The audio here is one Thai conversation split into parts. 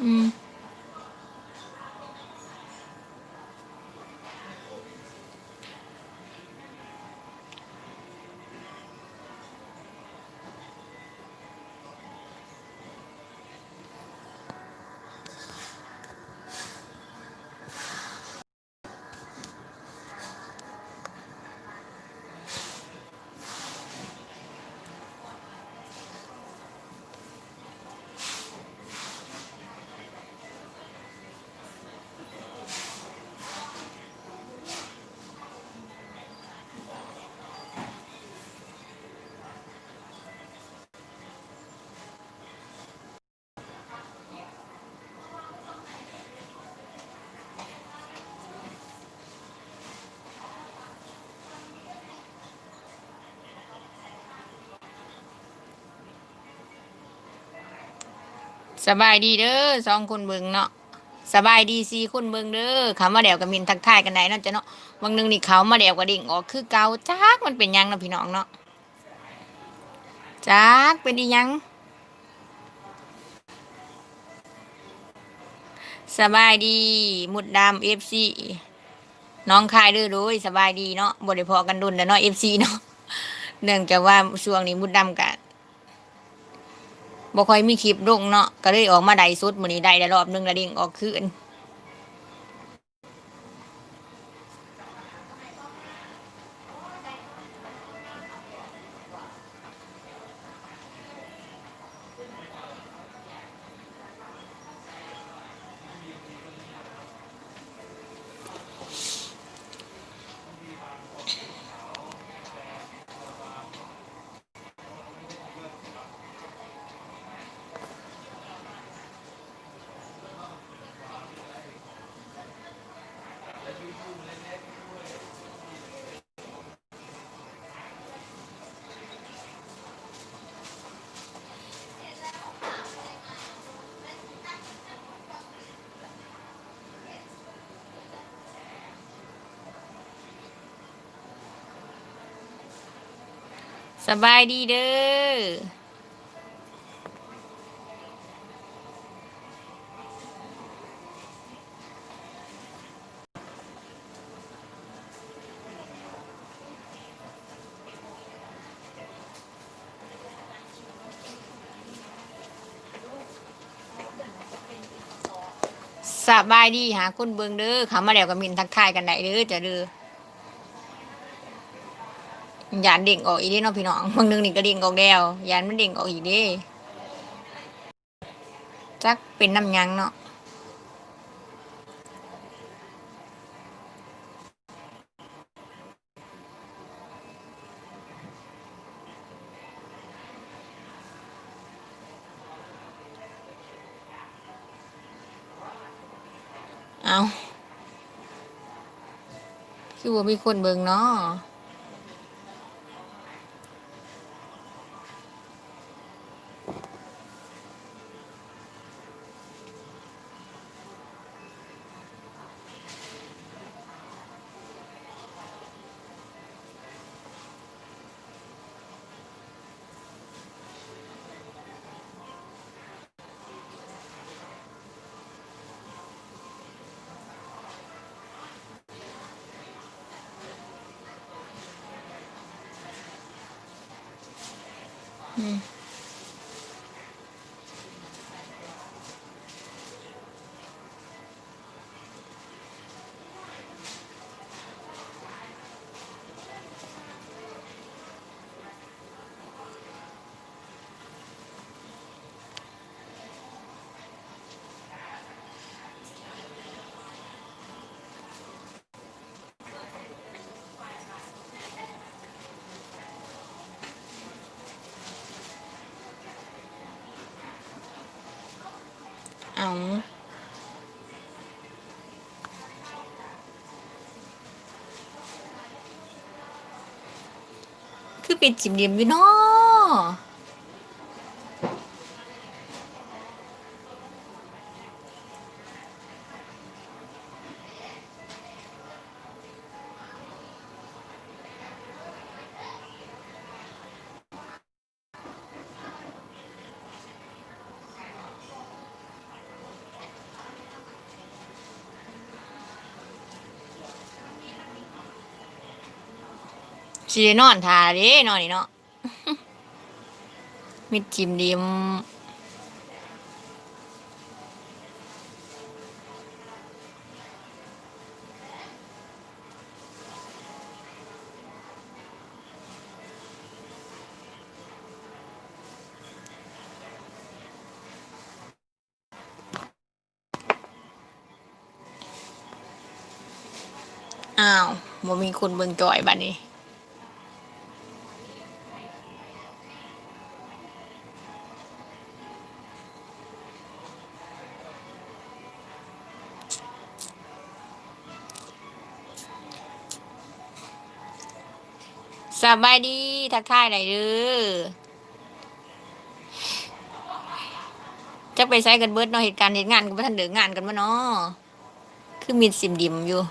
อื สบายดีเด้อสองคนเบิงเนาะสบายดีสี่คนเบิงเด้อเขามาเดวกับมินทักทายกันได้เนาะจ้ะเนาะวันหนึ่งนี่เขามาเดวกับดิ่งออกคือเกาจักมันเป็นยังนะพี่น้องเนาะจักเป็นอียังสบายดีมุดดำเอฟซีน้องคายเด้อโดยสบายดีเนาะบ่ได้พอกันดุนแล้วเนาะเอฟซีเนาะเนื่องจากว่าช่วงนี้มุดดำกัน บ่ค่อยมีคลิปลงเนาะก็เลยออกมาได้สุดมื้อนี้ได้ได้รอบหนึงแล้วดิ่งออกคืน สบายดีเด้อ สบายดีหาคนเบิงเด้อเขามาแล้วกับมินทักทายกันได้เด้อจะเด้อ ยานเด้งออกอีเด้เนาะพี่น้องบางนึงนี่ก็เด้งออกแล้วยานมันเด้งออกอีเด้จักเป็นน้ำยังเนาะเอาคือว่ามีคนเบิงเนาะ อืมเอา คือเป็นจิมเดียมอยู่เนาะ สิได้นอนทาเด้นอนนี่เนาะมิดจิมดิมอ้าวบ่มีคนเบิ่งจอยบัดนี้ สบายดีทักทายได้เด้อจะไปใช้กันเบิดเนาะเหตุการณ์เหตุงานกันบ่ทันเดืองานกันบ่เนาะคือมีสิมดิมอยู่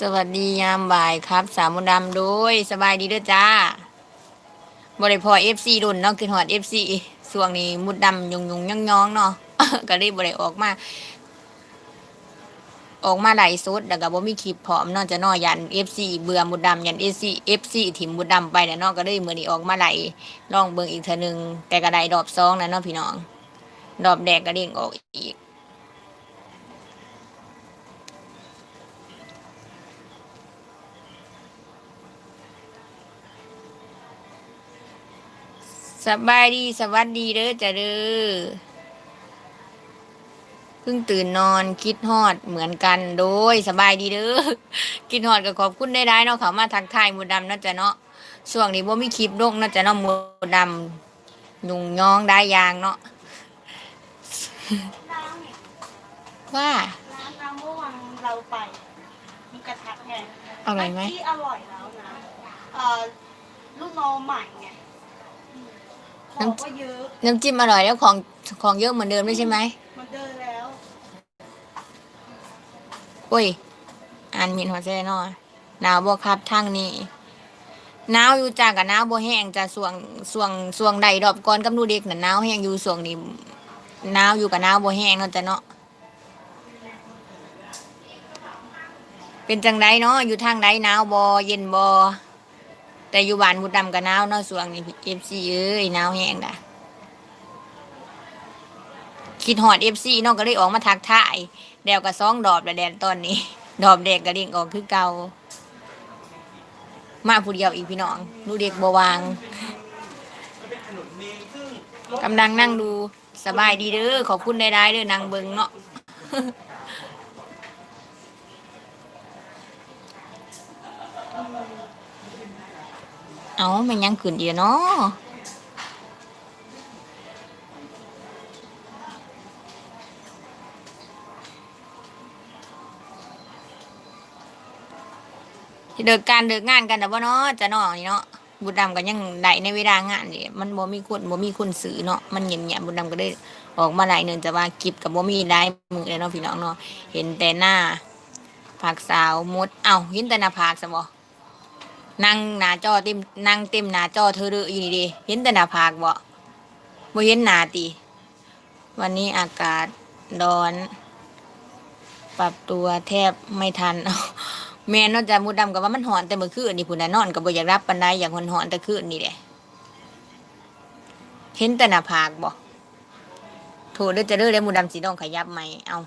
สวัสดียามบ่ายครับ สามมนต์ดำโดยสบายดีด้อจ้า บริพอเอฟซีรุ่นเนาะคือหอดเอฟซีส่วงนี้มุดดำยงยงย่องย่องๆเนาะก็เลยบริออกมา ออกมาไหลฟ์สดแล้วก็บ่มีคลิปพร้อมนาะจะเนอยันเอฟซีเบื่อมุดดำยันเอฟซีเอฟซีถิ่มมุดดำไปเนี่ยนาะก็เลยมือนี้ออกมาไหลลองเบิ่งอีกเทื่อนึงแต่ก็ได้ดอบซองนะเนาะพี่น้องดอบแดกก็เด้งออกอีก สบายดีสวัสดีเด้อจ้ะเด้อเพิ่งตื่นนอนคิดฮอดเหมือนกันโดยสบายดีเด้อคิดฮอดก็ขอบคุณได้ได้เนาะเขามาทักทายหมูดำเนาะจ้ะเนาะช่วงนี้บ่มีคลิปลงเนาะจ้ะเนาะหมูดำยุงยองได้ยางเนาะว่าร้านน้ำเมื่อวันเราไปมีกระทะไงอร่อยไหมที่อร่อยแล้วนะเอ่อรุ่นน้องใหม่ไง ของก็เยอะน้ำจิ้มอร่อยแล้วของของเยอะเหมือนเดิมด้วยใช่ไหมมันเดินแล้วโอ้ยอ่านมินหัวใจเนาะหนาวบ่ครับทางนี้หนาวอยู่จ้ากับหนาวบ่แห้งจ้าส่วงส่วงส่วงใดดอกก่อนกับหนูเด็กน่ะหนาวแห้งอยู่ส่วงนี้หนาวอยู่กับหนาวบ่แห้งเนาะจ้ะเนาะเป็นจังไดเนาะอยู่ทางใดหนาวบ่เย็นบ่ แต่อยู่บ้านมุดดำกับหนาวเนาะสวงนี้ FC เอ้ยหนาวแห้งด่ะคิดฮอด FC เนาะก็เลยออกมาทักทายแดวกับซองดอบแล้วแดนตอนนี้ ดอบแดกกระดิ่งออกคือเก่ามาผู้เดียวอีกพี่น้องดูเด็กบวางกำลังนั่งดูสบายดีเด้อขอบคุณได้ได้เด้อนางเบิงเนาะ เอามันยังขืนเดียเนาะเดิกการเดิกงานกันแต่ว่าเนาะจะเนาะนี่เนาะบุญดำก็ยังได้ในเวลางานนี่มันบ่มีคนบ่มีคนซื้อเนาะมันเงียบๆบุญดำก็ได้ออกมาหลายหนึ่งแต่ว่าคลิปกับบ่มีหลายมือเลยเนาะพี่น้องเนาะเห็นแต่หน้าผักสาวมดเอ้าเห็นแต่หน้าผากซะบ่ นั่งหน้าจอเต็มนั่งเต็มหน้าจอเธอเด้ออยู่นี่เดิเห็นแต่หน้าผากบ่บ่เห็นหน้าติ วันนี้อากาศร้อน ปรับตัวแทบไม่ทันแม่นอกจากมูดำกับว่ามันหอนแต่เมื่อคืนนี่พุ่นน่ะนอนกับบ่อยากรับปานใดอยากหอนหอนแต่คืนนี่แหละเห็นแต่หน้าผากบ่โถเด้อจะเด้อได้มูดำสีน้องขยับไหมเอา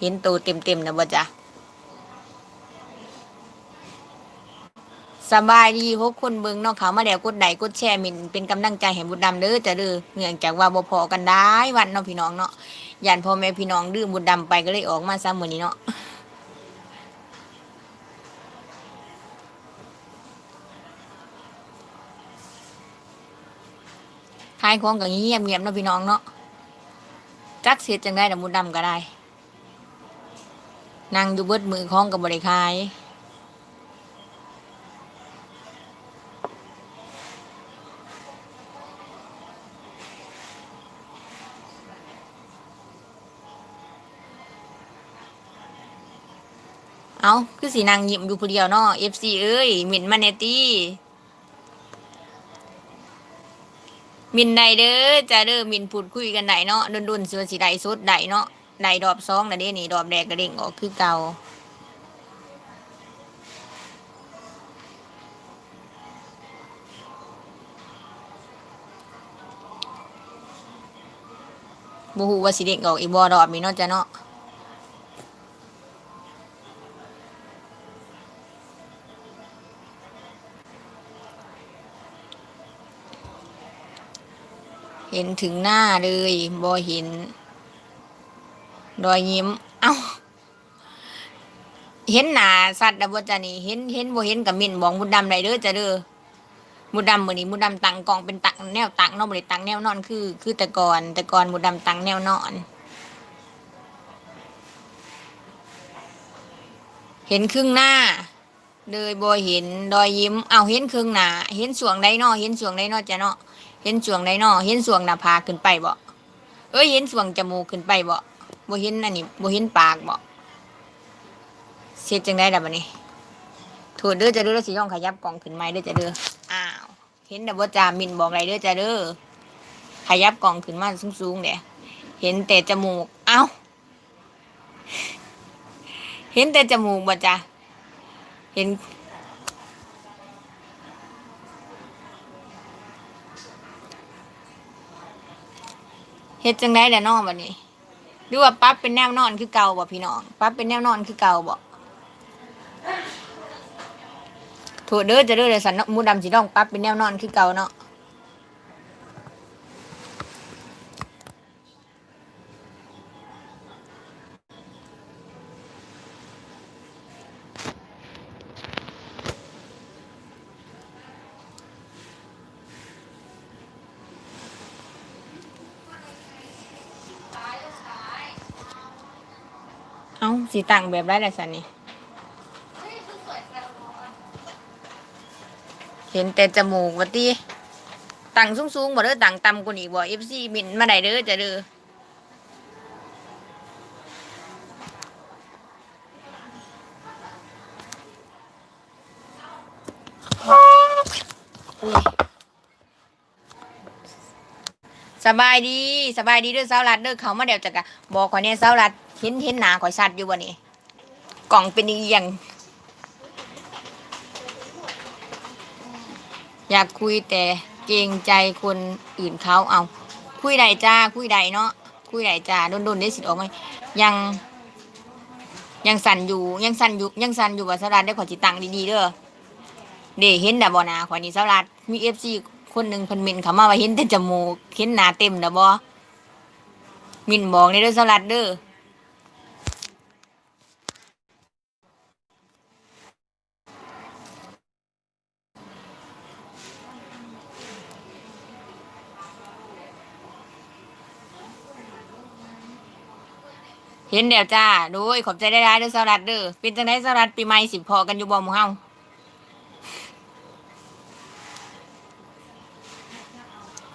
เห็นตัวเต็มๆนะบ่จ๊ะ สบายดีพวกคนเบิงเนาะเขามาแล้วกดไลค์กดแชร์หมินเป็นกำลังใจให้บุญดำเด้อจะเด้อเนื่องจากว่าบ่พอกันได้วันเนาะพี่น้องเนาะย่านพ่อแม่พี่น้องดื้อบุญดำไปก็เลยออกมาซะมื้อนี้เนาะขายของก็เงียบเงียบๆเนาะพี่น้องเนาะจักเสียจังได้แต่มูดำก็ได้นั่งอยู่เบิดมือของกับบริขาย เอาคือสีนางยิ้มอยู่ผู้เดียวเนาะ FC เอ้ยมินมาเนตี้มินใดเด้อจะเด้อมินพูดคุยกันได้เนาะดุนๆสิว่าสิได้สุดได้เนาะได้ดอบสองนะเด้นี่ดอบแรกก็เด้งออกคือเก่าบ่ฮู้ว่าสิเด้งออกอีบ่ดอบนี้เนาะจ้ะเนาะ เห็นถึงหน้าเลยบอเห็นรอยยิ้ม เอ้า เห็นหนาสัตว์ดับจานี่เห็นเห็นบ่เห็นกับมินบอกมุดดำไรเด้อจะเด้อมุดดำเหมือนนี้มุดดำตังกองเป็นตังแนวตังนาะบ่ได้ตังแนวนอนคือ คือแต่ก่อนแต่ก่อนมุดดำตังแนวนอน เห็นครึ่งหน้าเลยบ่เห็นรอยยิ้ม เอาเห็นครึ่งหนา เห็นสวงได้เนาะเห็นสวงได้เนาะจะเนาะ เห็นสวงไดนาะเห็นสวงหน้าผากขึ้นไปบ่เอ้ยเห็นสวงจมูกขึ้นไปบ่บ่เห็นอันนี้บ่เห็นปากบ่เสียจังได้ดับบัดนี้โทษเด้อจะเด้อสิย่องขยับกล่องขึ้นไม้เด้อจะเด้ออ้าวเห็นดับบ่จามินบอกไรเด้อจะเด้อขยับกล่องขึ้นมาสูงๆเด้เห็นแต่จมูก เอ้า เห็นแต่จมูกบ่จ้ะเห็น เฮ็ดจังได๋ล่ะน้องบัดนี้หรือว่าปรับเป็นแนวนอนคือเก่าบ่พี่น้องปรับเป็นแนวนอนคือเก่าบ่โถเด้อจะเด้อเลยสันมูดำสิน้องปรับเป็นแนวนอนคือเก่าเนาะ สิตั้งแบบไรล่ะสันนี่เห็นแต่จมูกว่าติตั้งสูงๆบ่เด้อตั้งต่ำกว่านี้บ่ FC มินมาได้เด้อจะเด้อสบายดีสบายดีเด้อสาวรัดเด้อเขามาเดี๋ยวจะกะบอกข่อยเนี่ยสาวรัด เห็นเห็นหน้าข่อยชัดอยู่บ่นี่กล่องเป็นอีหยังอยากคุยแต่เกรงใจคนอื่นเขาเอา คุยใดจ้า คุยใดเนาะคุยใดจ้าโดนๆได้สิทธิ์ออกไหมยัง ยังสั่นอยู่ ยังสั่นอยู่ยังสั่นอยู่ว่าสาวรัดได้ขอจิตังดีๆเด้อเด้เห็นแต่บ่หนาข่อยนี่สลัดมีเอฟซีคนหนึ่งพิ่นมินเขามาว่าเห็นแต่จมูกเห็นหน้าเต็มแต่บ่มินบอกในเด้อสลัดเด้อ เห็นเดี๋ยวจ้าดยขอบใจได้ๆเด้อสลัดเด้อเป็นจังไดสลัดปีใหม่สิพอกันอยู่บ่หมู่เฮา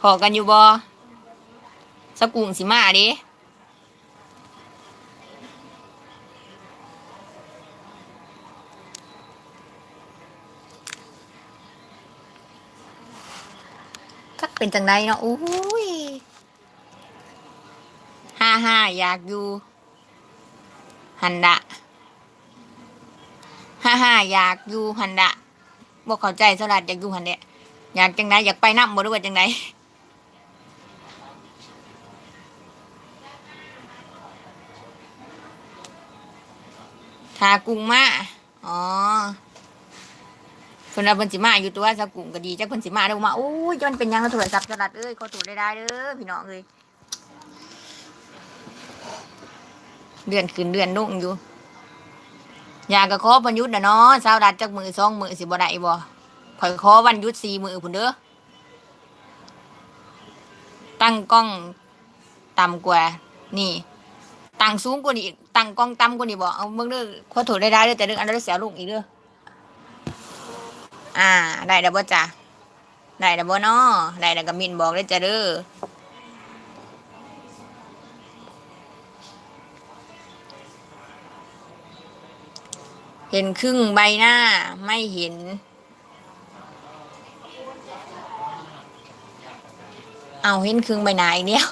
พอกันอยู่บ่สกุงสิมาด้ทักเป็นจังไดเนาะโอ้ยฮ่าฮ่าอยากอยู่ หันดะฮ่าฮ่าอยากอยู่หันดะบอกเข้าใจสลัดอยากอยู่หันเดะอยากจังไดอยากไปน้ำบ่รู้ว่าจังไดทากุงมาอ๋อเพิ่นว่าเพิ่นสิมาอยู่ตัวสากุงก็ดีจักเพิ่นสิมาเด้อมาโอ้ยจนเป็นยังแล้วโทรศัพท์สลัดเอ้ยขอโทษได้ได้เด้อพี่น้องเอ้ย เดือนขึ้นเดือนลงอยู่ อยากกะขอวันยุดนะเนาะสาวรัดจักมือสองมือสิบ่ได้บ่ข่อยขอวันยุดสี่มือพุ่นเด้อตั้งกล้องต่ำกว่า นี่ตั้งสูงกว่านี้อีกตั้งกล้องต่ำกว่านี้บ่เอาเบิ่งเด้อขอโทษได้ได้เด้อแต่เรื่องอันนั้นเสียลงอีกเด้ออ่า ได้แล้วบ่จ้ะได้แล้วบ่เนาะได้แล้วก็มินบอกเลยจ้ะเด้อ เห็นครึ่งใบหน้าไม่เห็น เอาเห็นครึ่งใบหน้าอีกเดียว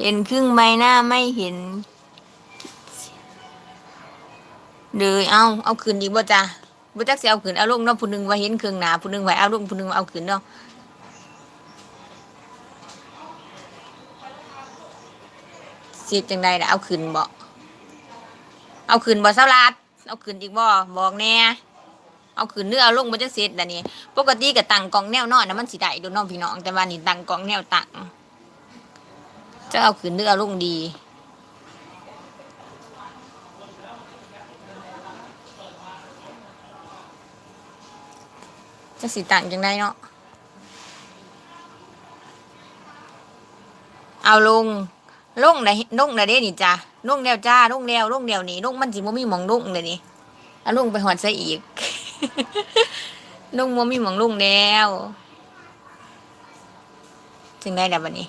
เห็นครึ่งใบหน้าไม่เห็นเลยเอาเอาคืนอีกบ่จ้ะบ่จักสิเอาคืนเอาลงเนาะผู้หนึงว่าเห็นครึ่งหน้าผู้หนึงว่าเอาลงผู้หนึงว่าเอาคืนเนาะสิจังใดล่ะเอาคืนบ่ เอาคืนบ่เซาลาดเอาคืนอีกบ่บอกแน่เอาขืนเนื้อเอาลงมันจะเสร็จแต่นี่ปกติกับตังกองแนวนอนนะมันสิได้ดูน้องพี่น้องแต่ว่านี่ตังกองแนวตังจะเอาขืนเนื้อเอาลงดีจะสิตังจังได้เนาะ เอาลงลงไหนลงไหนเด้นี่จ้า ลงแนวจ้าลงแนวลงแนวนี่ลงมันสิบ่มีหมองลงเลยนี่เอาลุงไปหอดซะอีกลุงมัมีหมองลุงแล้วถึงได้แล้วบันนี้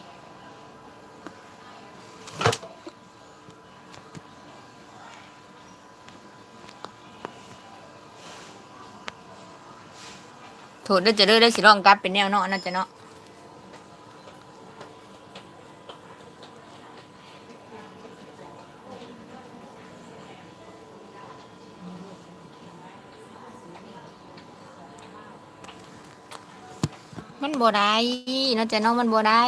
โถดเด้อจะเด้อได้สิร้องกลับเป็นแนวเนาะน่าจะเนาะ บ่ได้น่าจะเนาะมันบ่ได้